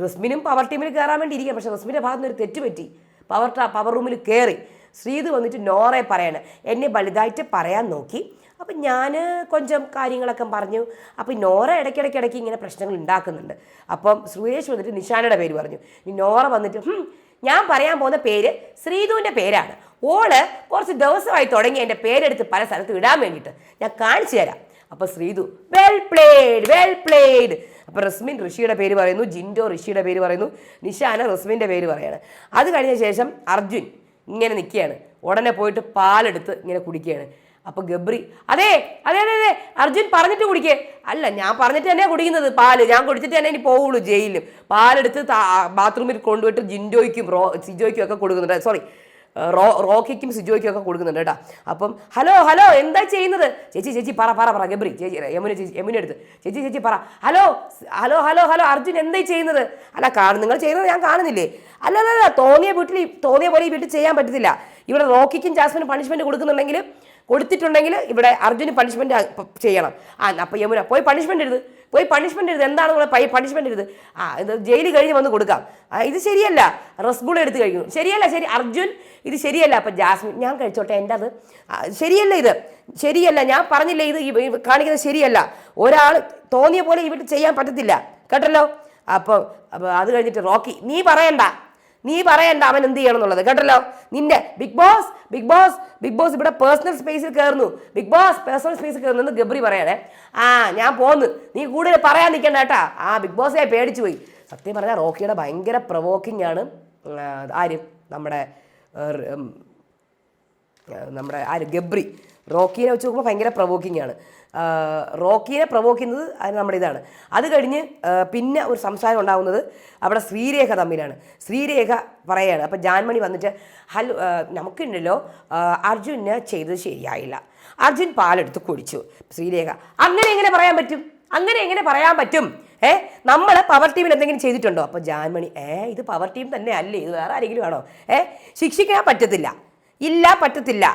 റസ്മിനും പവർ ടീമിൽ കയറാൻ വേണ്ടി ഇരിക്കുക പക്ഷേ റസ്മിന്റെ ഭാഗത്ത് നിന്ന് ഒരു തെറ്റ് പറ്റി. പവർ പവർ റൂമിൽ കയറി ശ്രീത് വന്നിട്ട് നോറെ പറയണം എന്നെ വലുതായിട്ട് പറയാൻ നോക്കി. അപ്പം ഞാൻ കൊഞ്ചം കാര്യങ്ങളൊക്കെ പറഞ്ഞു. അപ്പം നോറ ഇടയ്ക്കിടയ്ക്ക് ഇടയ്ക്ക് ഇങ്ങനെ പ്രശ്നങ്ങൾ ഉണ്ടാക്കുന്നുണ്ട്. അപ്പം സുരേഷ് വന്നിട്ട് നിഷാനയുടെ പേര് പറഞ്ഞു. നോറ വന്നിട്ട് "ഹും, ഞാൻ പറയാൻ പോകുന്ന പേര് ശ്രീധുവിന്റെ പേരാണ്. ഓൾ കുറച്ച് ദിവസമായി തുടങ്ങി എന്റെ പേരെടുത്ത് പല സ്ഥലത്തും ഇടാൻ വേണ്ടിയിട്ട്. ഞാൻ കാണിച്ചു തരാം. അപ്പോൾ Sreethu well played well played അപ്പോൾ റസ്മിൻ ഋഷിയുടെ പേര് പറയുന്നു ജിൻഡോ ഋഷിയുടെ പേര് പറയുന്നു നിഷാന റസ്മിന്റെ പേര് പറയാണ് അത് കഴിഞ്ഞ ശേഷം അർജുൻ ഇങ്ങനെ നിൽക്കുകയാണ്. ഉടനെ പോയിട്ട് പാലെടുത്ത് ഇങ്ങനെ കുടിക്കുകയാണ്. അപ്പൊ ഗബ്രി അതെ അതെ അതെ അതെ അർജുൻ പറഞ്ഞിട്ട് കുടിക്കേ. അല്ല ഞാൻ പറഞ്ഞിട്ട് തന്നെ കുടിക്കുന്നത് പാൽ. ഞാൻ കുടിച്ചിട്ട് തന്നെ ഇനി പോവുള്ളൂ ജയിലിൽ പാലെടുത്ത് ബാത്റൂമിൽ കൊണ്ടുപോയിട്ട് ജിൻഡോയ്ക്കും റോ സിജോയ്ക്കും ഒക്കെ കൊടുക്കുന്നുണ്ട്. സോറി റോ റോക്കിക്കും സിജോയ്ക്കും ഒക്കെ കൊടുക്കുന്നുണ്ട് കേട്ടോ. അപ്പം ഹലോ ഹലോ എന്താ ചെയ്യുന്നത്? ചേച്ചി ചേച്ചി പറ പറ പറ ഗബ്രി ചേച്ചി യമുന ചേച്ചി യമുന എടുത്ത് ചേച്ചി ചേച്ചി പറ. Hello hello hello hello Arjun എന്തായി ചെയ്യുന്നത്? അല്ല കാണും നിങ്ങൾ ചെയ്യുന്നത് ഞാൻ കാണുന്നില്ലേ? അല്ല അല്ല തോന്നിയ വീട്ടിൽ തോന്നിയ പോലെ ഈ വീട്ടിൽ ചെയ്യാൻ പറ്റത്തില്ല. ഇവിടെ റോക്കിക്കും ജാസ്മിനും പണിഷ്മെന്റ് കൊടുക്കുന്നുണ്ടെങ്കിൽ കൊടുത്തിട്ടുണ്ടെങ്കിൽ ഇവിടെ അർജുന് പണിഷ്മെന്റ് ചെയ്യണം. ആ അപ്പം യമുന പോയി പണിഷ്മെന്റ് എഴുത്. പോയി പണിഷ്മെന്റ് എഴുത്. എന്താണ് പൈ പണിഷ്മെന്റ് എഴുത്? ആ ഇത് ജയിലിൽ കഴിഞ്ഞ് വന്ന് കൊടുക്കാം. ഇത് ശരിയല്ല. റസ്ഗുള എടുത്ത് കഴിക്കുന്നു ശരിയല്ല ശരി അർജുൻ ഇത് ശരിയല്ല. അപ്പം ജാസ്മിൻ ഞാൻ കഴിച്ചോട്ടെ എന്റെ അത്. ശരിയല്ല ഇത്. ശരിയല്ല ഞാൻ പറഞ്ഞില്ലേ ഇത് കാണിക്കുന്നത് ശരിയല്ല. ഒരാൾ തോന്നിയ പോലെ ഇവിടെ ചെയ്യാൻ പറ്റത്തില്ല. കേട്ടല്ലോ? അപ്പോൾ അപ്പോൾ അത് കഴിഞ്ഞിട്ട് റോക്കി നീ പറയണ്ട. നീ പറയണ്ട അവൻ എന്ത് ചെയ്യണം എന്നുള്ളത്. കേട്ടല്ലോ? നിന്റെ Bigg Boss Bigg Boss Bigg Boss ഇവിടെ പേഴ്സണൽ സ്പേസിൽ കയറുന്നു ബിഗ് ബോസ് പേഴ്സണൽ സ്പേസിൽ കയറുന്നു എന്ന് ഗബ്രി പറയണേ ആ ഞാൻ പോന്ന്. നീ കൂടുതൽ പറയാൻ നിൽക്കണ്ട കേട്ടാ. ആ ബിഗ് ബോസിനെ പേടിച്ചു പോയി. സത്യം പറഞ്ഞാൽ റോക്കിയുടെ ഭയങ്കര പ്രവോക്കിംഗ് ആണ്. ആര്? നമ്മുടെ നമ്മുടെ ആര്? ഗബ്രി. റോക്കീനെ വെച്ച് നോക്കുമ്പോൾ ഭയങ്കര പ്രവോക്കിംഗ് ആണ്. റോക്കീനെ പ്രവോക്ക് ചെയ്യുന്നത് അത് നമ്മുടെ ഇതാണ്. അത് കഴിഞ്ഞ് പിന്നെ ഒരു സംസാരം ഉണ്ടാകുന്നത് അവിടെ ശ്രീരേഖ തമ്മിലാണ്. ശ്രീരേഖ പറയാണ് അപ്പം ജാൻമണി വന്നിട്ട് ഹലോ നമുക്കുണ്ടല്ലോ അർജുനെ ചെയ്തത് ശരിയായില്ല. അർജുൻ പാലെടുത്ത് കുടിച്ചു. ശ്രീരേഖ അങ്ങനെ എങ്ങനെ പറയാൻ പറ്റും? അങ്ങനെ എങ്ങനെ പറയാൻ പറ്റും? ഏ നമ്മൾ പവർ ടീമിൽ എന്തെങ്കിലും ചെയ്തിട്ടുണ്ടോ? അപ്പോൾ ജാൻമണി ഏ ഇത് പവർ ടീം തന്നെ അല്ലേ ഇത് വേറെ ആരെങ്കിലും ആണോ? ഏ ശിക്ഷിക്കാൻ പറ്റത്തില്ല. ഇല്ല പറ്റത്തില്ല.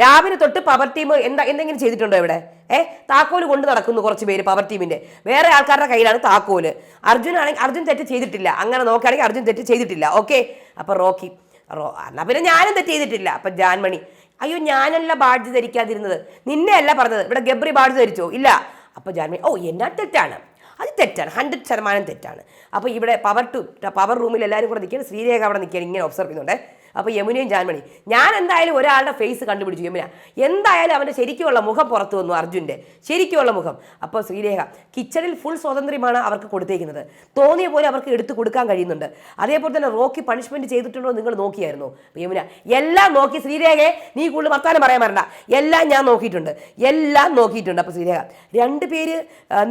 രാവിലെ തൊട്ട് പവർ ടീം എന്താ എന്തെങ്കിലും ചെയ്തിട്ടുണ്ടോ ഇവിടെ? ഏ? താക്കോൽ കൊണ്ട് നടക്കുന്നു കുറച്ച് പേര് പവർ ടീമിന്റെ വേറെ ആൾക്കാരുടെ കയ്യിലാണ് താക്കോൽ. അർജുൻ ആണെങ്കിൽ അർജുൻ തെറ്റ് ചെയ്തിട്ടില്ല. അങ്ങനെ നോക്കുകയാണെങ്കിൽ അർജുൻ തെറ്റ് ചെയ്തിട്ടില്ല. ഓക്കെ? അപ്പൊ റോക്കി റോ എന്നാ പിന്നെ ഞാനും തെറ്റ് ചെയ്തിട്ടില്ല. അപ്പൊ ജാൻമണി അയ്യോ ഞാനല്ല ബാഡ്ജ് ധരിക്കാതിരുന്നത്. നിന്നെ അല്ല പറഞ്ഞത്. ഇവിടെ ഗബ്രി ബാഡ്ജ് ധരിച്ചോ? ഇല്ല. അപ്പൊ ജാൻമണി ഓ എന്നാ തെറ്റാണ്. അത് തെറ്റാണ്. ഹൺഡ്രഡ് ശതമാനം തെറ്റാണ്. അപ്പോൾ ഇവിടെ പവർ ടു പവർ റൂമിൽ എല്ലാവരും കൂടെ നിൽക്കുകയാണ്. ശ്രീരേഖ അവിടെ നിൽക്കുകയാണ്. ഇങ്ങനെ ഒബ്സർവ് ചെയ്യുന്നുണ്ട്. അപ്പോൾ യമുനയും ജാൻമണി ഞാൻ എന്തായാലും ഒരാളുടെ ഫേസ് കണ്ടുപിടിച്ചു യമുന. എന്തായാലും അവന്റെ ശരിക്കുമുള്ള മുഖം പുറത്തു വന്നു അർജുന്റെ. ശരിക്കുമുള്ള മുഖം. അപ്പോൾ ശ്രീരേഖ കിച്ചണിൽ ഫുൾ സ്വാതന്ത്ര്യമാണ് അവർക്ക് കൊടുത്തേക്കുന്നത്. തോന്നിയ പോലെ അവർക്ക് എടുത്തു കൊടുക്കാൻ കഴിയുന്നുണ്ട്. അതേപോലെ തന്നെ റോക്കി പണിഷ്മെന്റ് ചെയ്തിട്ടുണ്ടോ നിങ്ങൾ നോക്കിയായിരുന്നു. യമുന എല്ലാം നോക്കി. ശ്രീരേഖയെ നീ കൂടുതൽ വർത്താനം പറയാൻ വരണ്ട എല്ലാം ഞാൻ നോക്കിയിട്ടുണ്ട്. എല്ലാം നോക്കിയിട്ടുണ്ട്. അപ്പോൾ ശ്രീരേഖ രണ്ട് പേര്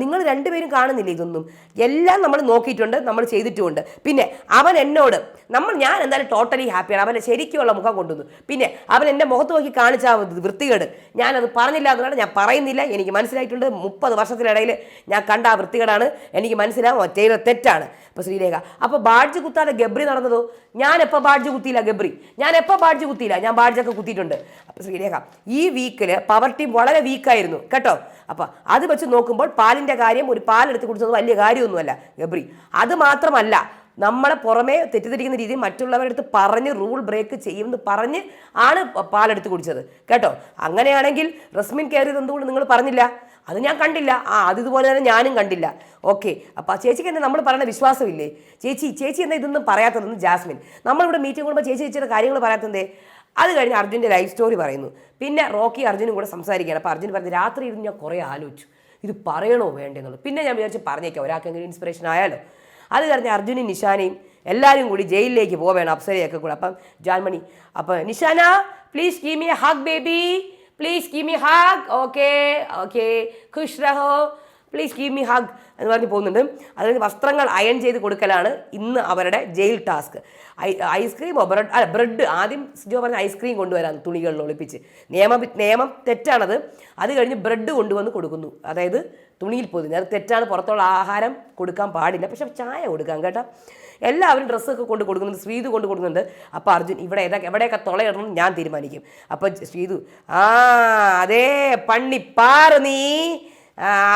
നിങ്ങൾ രണ്ടുപേരും കാണുന്നില്ല ഇതൊന്നും? എല്ലാം നമ്മൾ നോക്കിയിട്ടുണ്ട് നമ്മൾ ചെയ്തിട്ടുമുണ്ട്. പിന്നെ അവൻ എന്നോട് നമ്മൾ ഞാൻ എന്തായാലും ടോട്ടലി ഹാപ്പിയാണ് അവന്റെ ശരിക്കുള്ള മുഖം കൊണ്ടുവന്നു. പിന്നെ അവൻ എന്റെ മുഖത്ത് നോക്കി കാണിച്ചാൽ വൃത്തികേട്. ഞാനത് പറഞ്ഞില്ല എന്നുള്ളത് ഞാൻ പറയുന്നില്ല. എനിക്ക് മനസ്സിലായിട്ടുണ്ട്. മുപ്പത് വർഷത്തിനിടയിൽ ഞാൻ കണ്ട ആ വൃത്തികേടാണ്. എനിക്ക് മനസ്സിലാവും ചെയ്ത തെറ്റാണ്. അപ്പോൾ ശ്രീരേഖ അപ്പോൾ ബാഡ്ജ് കുത്താതെ ഗബ്രി നടന്നതോ? ഞാൻ എപ്പോൾ ബാഡ്ജ് കുത്തിയില്ല ഗബ്രി. ഞാൻ എപ്പോൾ ബാഡ്ജ് കുത്തിയില്ല. ഞാൻ ബാഡ്ജൊക്കെ കുത്തിയിട്ടുണ്ട്. അപ്പോൾ ശ്രീരേഖ ഈ വീക്കിൽ പവർ ടീം വളരെ വീക്കായിരുന്നു. കേട്ടോ? അപ്പോൾ അത് വെച്ച് നോക്കുമ്പോൾ പാലിന്റെ കാര്യം ഒരു പാലെടുത്ത് കുടിച്ചത് വലിയ കാര്യമൊന്നുമല്ല ഗബ്രി. അത് മാത്രമല്ല നമ്മളെ പുറമേ തെറ്റിദ്ധരിക്കുന്ന രീതിയിൽ മറ്റുള്ളവരുടെ അടുത്ത് പറഞ്ഞ് റൂൾ ബ്രേക്ക് ചെയ്യുമെന്ന് പറഞ്ഞ് ആണ് പാലെടുത്ത് കുടിച്ചത്. കേട്ടോ? അങ്ങനെയാണെങ്കിൽ റസ്മിൻ കയറിയത് എന്തുകൊണ്ട് നിങ്ങൾ പറഞ്ഞില്ല? അത് ഞാൻ കണ്ടില്ല. ആ അത് ഇതുപോലെ തന്നെ ഞാനും കണ്ടില്ല. ഓക്കെ. അപ്പോൾ ചേച്ചിക്ക് എന്താ നമ്മൾ പറയുന്ന വിശ്വാസമില്ലേ? ചേച്ചി ചേച്ചി എന്താ ഇതൊന്നും പറയാത്തതെന്ന് ജാസ്മിൻ. നമ്മളിവിടെ മീറ്റിംഗ് കൂടുമ്പോൾ ചേച്ചി ചേച്ചിയുടെ കാര്യങ്ങൾ പറയാത്തതേ അത് കഴിഞ്ഞ് അർജുന്റെ ലൈഫ് സ്റ്റോറി പറയുന്നു. പിന്നെ റോക്കി അർജുനും കൂടെ സംസാരിക്കുകയാണ്. അപ്പോൾ അർജുൻ പറഞ്ഞു രാത്രി ഇരുന്ന് ഞാൻ കുറേ ആലോചിച്ചു. ഇത് പറയണോ വേണ്ടെന്നുള്ളത്? പിന്നെ ഞാൻ വിചാരിച്ച് പറഞ്ഞേക്കാം. ഒരാൾക്കെങ്കിലും ഇൻസ്പിറേഷൻ ആയാലോ. അത് കഴിഞ്ഞ് അർജുനും നിഷാനയും എല്ലാവരും കൂടി ജയിലിലേക്ക് പോവേണം അപ്സരയൊക്കെ കൂടെ. അപ്പം ജാൻമണി അപ്പം Nishana please give me hug baby please give me hug okay okay ഖുഷ് രഹോ പ്ലീസ് ഗീവ് മീ ഹഗ് എന്ന് പറഞ്ഞ് പോകുന്നുണ്ട്. അതായത് വസ്ത്രങ്ങൾ അയൺ ചെയ്ത് കൊടുക്കലാണ് ഇന്ന് അവരുടെ ജയിൽ ടാസ്ക്. ഐസ്ക്രീമോ ബ്രെഡ് അല്ല ബ്രെഡ്. ആദ്യം ജോ പറഞ്ഞ ഐസ്ക്രീം കൊണ്ടുവരാൻ തുണികളിൽ ഒളിപ്പിച്ച്. നിയമം നിയമം തെറ്റാണത്. അത് കഴിഞ്ഞ് ബ്രെഡ് കൊണ്ടുവന്ന് കൊടുക്കുന്നു. അതായത് തുണിയിൽ പൊതിഞ്ഞ്. അത് തെറ്റാണ്. പുറത്തുള്ള ആഹാരം കൊടുക്കാൻ പാടില്ല. പക്ഷെ ചായ കൊടുക്കാം കേട്ടോ. എല്ലാവരും ഡ്രസ്സൊക്കെ കൊണ്ട് കൊടുക്കുന്നുണ്ട്. ശ്രീതു കൊണ്ട് കൊടുക്കുന്നുണ്ട്. അപ്പോൾ അർജുൻ ഇവിടെ ഏതാ എവിടെയൊക്കെ തുളയിടണം ഞാൻ തീരുമാനിക്കും. അപ്പോൾ ശ്രീതു ആ അതേ പാറ് നീ.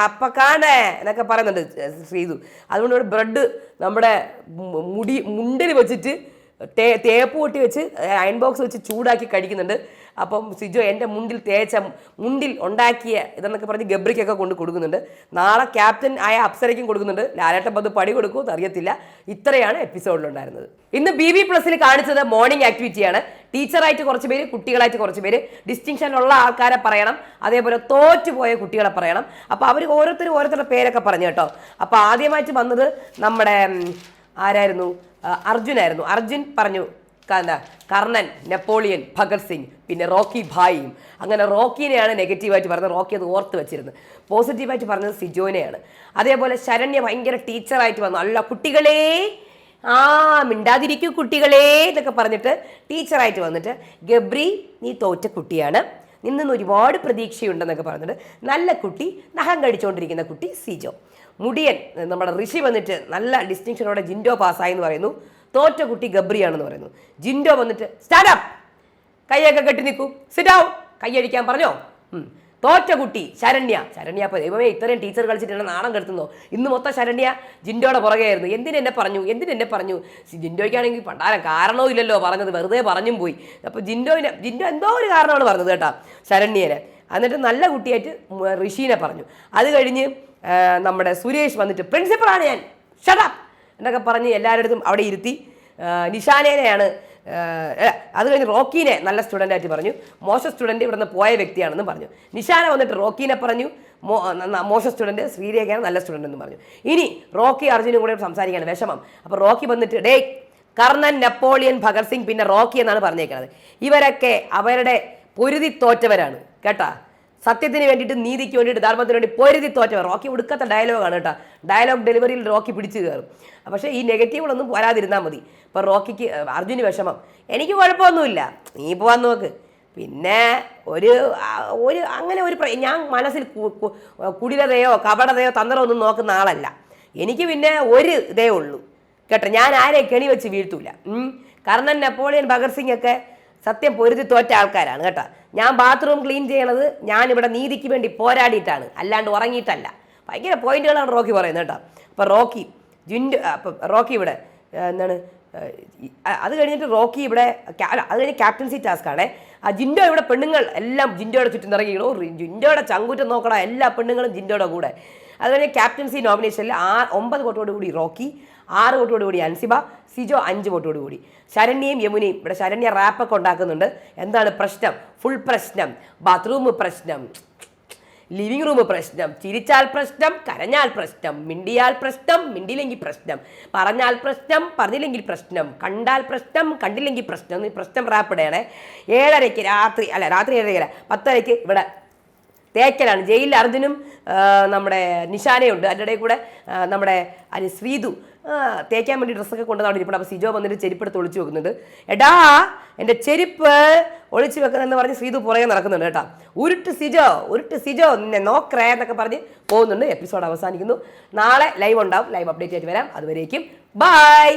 അപ്പ കാണേ എന്നൊക്കെ പറയുന്നുണ്ട് ശ്രീതു. അതുകൊണ്ട് ഇവിടെ ബ്രെഡ് നമ്മുടെ മുടി മുണ്ടിൽ വെച്ചിട്ട് തേ തേപ്പ് കൊട്ടി വെച്ച് അയൺ ബോക്സ് വെച്ച് ചൂടാക്കി കഴിക്കുന്നുണ്ട്. അപ്പം സിജോ എന്റെ മുണ്ടിൽ തേച്ച മുണ്ടിൽ ഉണ്ടാക്കിയ ഇതെന്നൊക്കെ പറഞ്ഞ് ഗബ്രിക്കൊക്കെ കൊണ്ട് കൊടുക്കുന്നുണ്ട്. നാളെ ക്യാപ്റ്റൻ ആയ അപ്സരയ്ക്കും കൊടുക്കുന്നുണ്ട്. ലാലേട്ടൻ അത് പടി കൊടുക്കുമോ അറിയത്തില്ല. ഇത്രയാണ് എപ്പിസോഡിലുണ്ടായിരുന്നത് ഇന്ന് ബി ബി പ്ലസിൽ കാണിച്ചത് മോർണിംഗ് ആക്ടിവിറ്റിയാണ് ടീച്ചറായിട്ട് കുറച്ച് പേര് കുട്ടികളായിട്ട് കുറച്ച് പേര് ഡിസ്റ്റിങ്ഷൻ ഉള്ള ആൾക്കാരെ പറയണം. അതേപോലെ തോറ്റുപോയ കുട്ടികളെ പറയണം. അപ്പോൾ അവർ ഓരോരുത്തരും ഓരോരുത്തരുടെ പേരൊക്കെ പറഞ്ഞു കേട്ടോ. അപ്പോൾ ആദ്യമായിട്ട് വന്നത് നമ്മുടെ ആരായിരുന്നു? അർജുനായിരുന്നു. അർജുൻ പറഞ്ഞു കർണൻ നെപ്പോളിയൻ ഭഗത് സിംഗ് പിന്നെ റോക്കി ഭായിയും. അങ്ങനെ റോക്കിനെയാണ് നെഗറ്റീവായിട്ട് പറഞ്ഞത്. റോക്കി അത് ഓർത്ത് വെച്ചിരുന്നത്. പോസിറ്റീവായിട്ട് പറഞ്ഞത് സിജോനെയാണ്. അതേപോലെ ശരണ്യ ഭയങ്കര ടീച്ചറായിട്ട് വന്നു. അല്ല കുട്ടികളെ ആ മിണ്ടാതിരിക്കൂ കുട്ടികളെ എന്നൊക്കെ പറഞ്ഞിട്ട് ടീച്ചറായിട്ട് വന്നിട്ട് ഗബ്രി നീ തോറ്റ കുട്ടിയാണ്. നിന്നിന്ന് ഒരുപാട് പ്രതീക്ഷയുണ്ടെന്നൊക്കെ പറഞ്ഞിട്ട് നല്ല കുട്ടി നഖം കടിച്ചുകൊണ്ടിരിക്കുന്ന കുട്ടി സിജോ. മുടിയൻ നമ്മുടെ ഋഷി വന്നിട്ട് നല്ല ഡിസ്റ്റിങ്ഷനോടെ ജിൻഡോ പാസ്സായി എന്ന് പറയുന്നു. തോറ്റ കുട്ടി ഗബ്രിയാണെന്ന് പറയുന്നു. ജിൻഡോ വന്നിട്ട് സ്റ്റാൻഡപ്പ് കൈയൊക്കെ കെട്ടി നിൽക്കൂ. സിറ്റാവും കൈയടിക്കാൻ പറഞ്ഞോ. തോറ്റ കുട്ടി ശരണ്യ. ശരണ്യ അപ്പോൾ ദൈവമേ ഇത്രയും ടീച്ചർ കളിച്ചിട്ട് നാണം കെടുത്തുന്നോ? ഇന്ന് മൊത്തം ശരണ്യ ജിൻഡോയുടെ പുറകെയായിരുന്നു. എന്തിനെന്നെ പറഞ്ഞു? എന്തിനെന്നെ പറഞ്ഞു? ജിൻഡോയ്ക്കാണെങ്കിൽ പണ്ടാരം കാരണവും ഇല്ലല്ലോ പറഞ്ഞത്. വെറുതെ പറഞ്ഞും പോയി. അപ്പോൾ ജിൻഡോയിനെ ജിൻഡോ എന്തോ ഒരു കാരണമാണ് പറഞ്ഞത് കേട്ടോ ശരണ്യനെ. എന്നിട്ട് നല്ല കുട്ടിയായിട്ട് ഋഷീനെ പറഞ്ഞു. അത് കഴിഞ്ഞ് നമ്മുടെ സുരേഷ് വന്നിട്ട് പ്രിൻസിപ്പളാണ് ഞാൻ. ഷടപ്പ് എന്നൊക്കെ പറഞ്ഞ് എല്ലാവരുടെ അടുത്തും അവിടെ ഇരുത്തി നിഷാനേനെയാണ് അത് കഴിഞ്ഞ് റോക്കീനെ നല്ല സ്റ്റുഡന്റ് ആയിട്ട് പറഞ്ഞു. മോശ സ്റ്റുഡന്റ് ഇവിടുന്ന് പോയ വ്യക്തിയാണെന്നും പറഞ്ഞു. നിഷാന വന്നിട്ട് റോക്കീനെ പറഞ്ഞു മോശം സ്റ്റുഡന്റ് ശ്രീരേഖയാണ് നല്ല സ്റ്റുഡന്റ് എന്ന് പറഞ്ഞു. ഇനി റോക്കി അർജുനും കൂടെ സംസാരിക്കുകയാണ് വിഷമം. അപ്പോൾ റോക്കി വന്നിട്ട് ഡേ കർണൻ നെപ്പോളിയൻ ഭഗത് സിംഗ് പിന്നെ റോക്കി എന്നാണ് പറഞ്ഞേക്കുന്നത് ഇവരൊക്കെ അവരുടെ പൊരുതി തോറ്റവരാണ് കേട്ടാ? സത്യത്തിന് വേണ്ടിയിട്ട് നീതിക്ക് വേണ്ടിയിട്ട് ധർമ്മത്തിന് വേണ്ടി പൊരുതി തോറ്റവർ. റോക്കി ഉടുക്കാത്ത ഡയലോഗാണ് കേട്ടോ. ഡയലോഗ് ഡെലിവറിയിൽ റോക്കി പിടിച്ചു കയറും. പക്ഷേ ഈ നെഗറ്റീവുകളൊന്നും വരാതിരുന്നാൽ മതി. ഇപ്പോൾ റോക്കിക്ക് അർജുന് വിഷമം. എനിക്ക് കുഴപ്പമൊന്നുമില്ല. നീ പോവാൻ നോക്ക്. പിന്നെ ഒരു ഒരു അങ്ങനെ ഒരു ഞാൻ മനസ്സിൽ കുടിലതയോ കപടതയോ തന്ത്രമോ ഒന്നും നോക്കുന്ന ആളല്ല. എനിക്ക് പിന്നെ ഒരു ഇതേ ഉള്ളൂ. കേട്ടോ ഞാൻ ആരെ കെണി വെച്ച് വീഴ്ത്തൂല. കർണൻ നെപ്പോളിയൻ ഭഗത് സിംഗ് ഒക്കെ സത്യം പൊരുതി തോറ്റ ആൾക്കാരാണ് കേട്ടോ. ഞാൻ ബാത്റൂം ക്ലീൻ ചെയ്യണത് ഇവിടെ നീതിക്ക് വേണ്ടി പോരാടിയിട്ടാണ്. അല്ലാണ്ട് ഉറങ്ങിയിട്ടല്ല. ഭയങ്കര പോയിന്റുകളാണ് റോക്കി പറയുന്നത് കേട്ടോ. അപ്പോൾ റോക്കി ജിൻഡു അപ്പം റോക്കി ഇവിടെ എന്താണ് അത് കഴിഞ്ഞിട്ട് റോക്കി ഇവിടെ അത് കഴിഞ്ഞ് ക്യാപ്റ്റൻസി ടാസ്ക്കാണ് ആ ജിൻഡോ ഇവിടെ പെണ്ണുങ്ങൾ എല്ലാം ജിൻഡോയുടെ ചുറ്റും ഇറങ്ങിയിടും ജിൻഡോയുടെ ചങ്കൂറ്റം നോക്കണ എല്ലാ പെണ്ണുങ്ങളും ജിൻഡോയുടെ കൂടെ. അത് കഴിഞ്ഞ് ക്യാപ്റ്റൻസി നോമിനേഷനിൽ ആ ഒമ്പത് കോട്ടോട് കൂടി റോക്കി ആറ് വോട്ടോട് കൂടി അൻസിബ സിജോ അഞ്ച് വോട്ടോട് കൂടി. ശരണ്യയും യമുനയും ഇവിടെ ശരണ്യ റാപ്പൊക്കെ ഉണ്ടാക്കുന്നുണ്ട്. എന്താണ് പ്രശ്നം? ഫുൾ പ്രശ്നം. ബാത്റൂം പ്രശ്നം. ലിവിംഗ് റൂം പ്രശ്നം. ചിരിച്ചാൽ പ്രശ്നം കരഞ്ഞാൽ പ്രശ്നം മിണ്ടിയാൽ പ്രശ്നം മിണ്ടിയില്ലെങ്കിൽ പ്രശ്നം പറഞ്ഞാൽ പ്രശ്നം പറഞ്ഞില്ലെങ്കിൽ പ്രശ്നം കണ്ടാൽ പ്രശ്നം കണ്ടില്ലെങ്കിൽ പ്രശ്നം പ്രശ്നം റാപ്പിടയാണ് ഏഴരയ്ക്ക് രാത്രി അല്ല രാത്രി ഏഴരയ്ക്ക് പത്തരയ്ക്ക് ഇവിടെ തേക്കലാണ്. ജയിലിൽ അർജുനും നമ്മുടെ നിഷാനയുണ്ട്. അതിന്റെ ഇടയിൽ കൂടെ നമ്മുടെ അരി ശ്രീതു തേക്കാൻ വേണ്ടി ഡ്രസ്സൊക്കെ അവിടെ ഇരിപ്പുണ്ട്. അപ്പോൾ സിജോ വന്നിട്ട് ചെരുപ്പെടുത്ത് ഒളിച്ചു വെക്കുന്നുണ്ട്. എടാ എന്റെ ചെരുപ്പ് ഒളിച്ചു വെക്കുന്നതെന്ന് പറഞ്ഞ് ശ്രീതു പുറകെ നടക്കുന്നുണ്ട് കേട്ടോ. ഉരുട്ട് സിജോ ഉരുട്ട് സിജോ നിന്നെ നോക്കറേ എന്നൊക്കെ പറഞ്ഞ് പോകുന്നുണ്ട്. എപ്പിസോഡ് അവസാനിക്കുന്നു. നാളെ ലൈവ് ഉണ്ടാവും. ലൈവ് അപ്ഡേറ്റ് ആയിട്ട് വരാം. അതുവരേക്കും ബൈ!